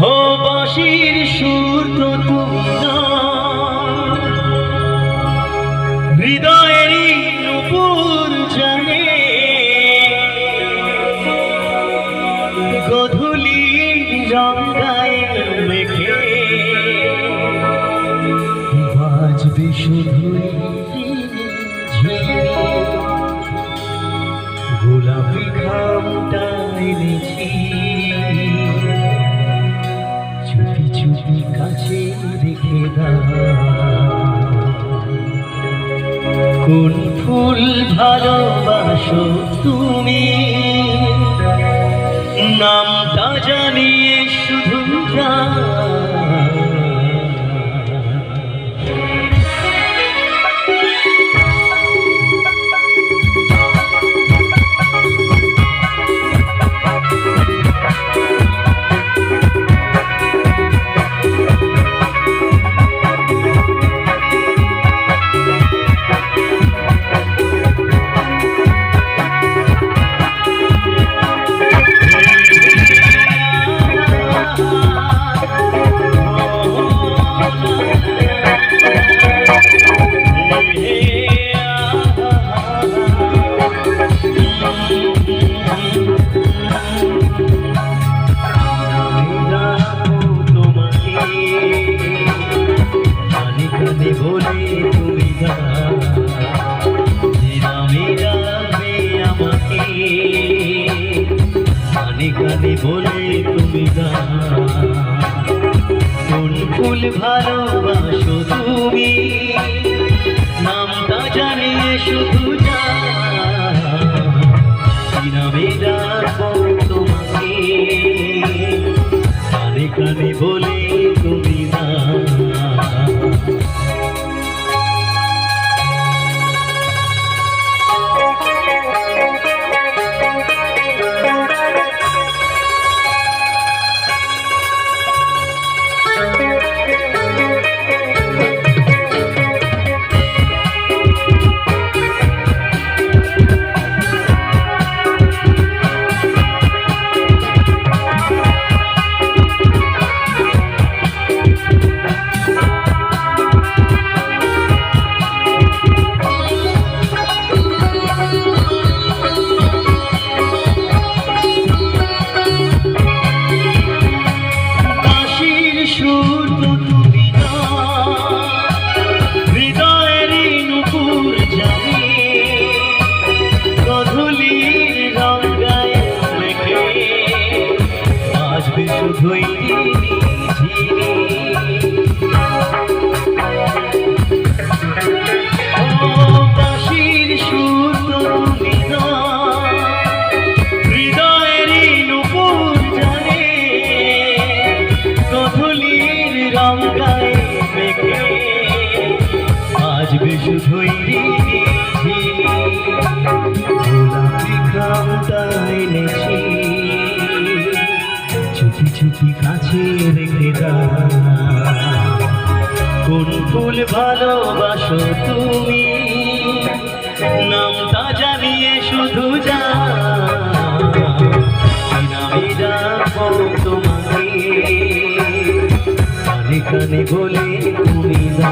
হো সুর তো হৃদয়েরই নুপুর জানে। গধূলি রঙ্গায় মেখে। বাজবে শুধুই চুপি চুপি কাছে রেখে কোন ফুল ভালোবাসো তুমি? নামটা জানিয়ে গানে গানে বলে তুমি কোন ফুল ভালোবাসো তুমি নামটা জানিয়ে শুধু তো তুমি না হৃদয়েরই নুপুর জানে গধূলির রঙ্গায় মেঘে আজবে শুধুই ঝিলি গোলাপি খামটা এনেছি। কিছুটি কাছে রেখে দাও। কোন ফুল ভালোবাসো তুমি? নামটা জানিয়ে শুধু যা তোমাকে? কানে কানে বলে তুমি যা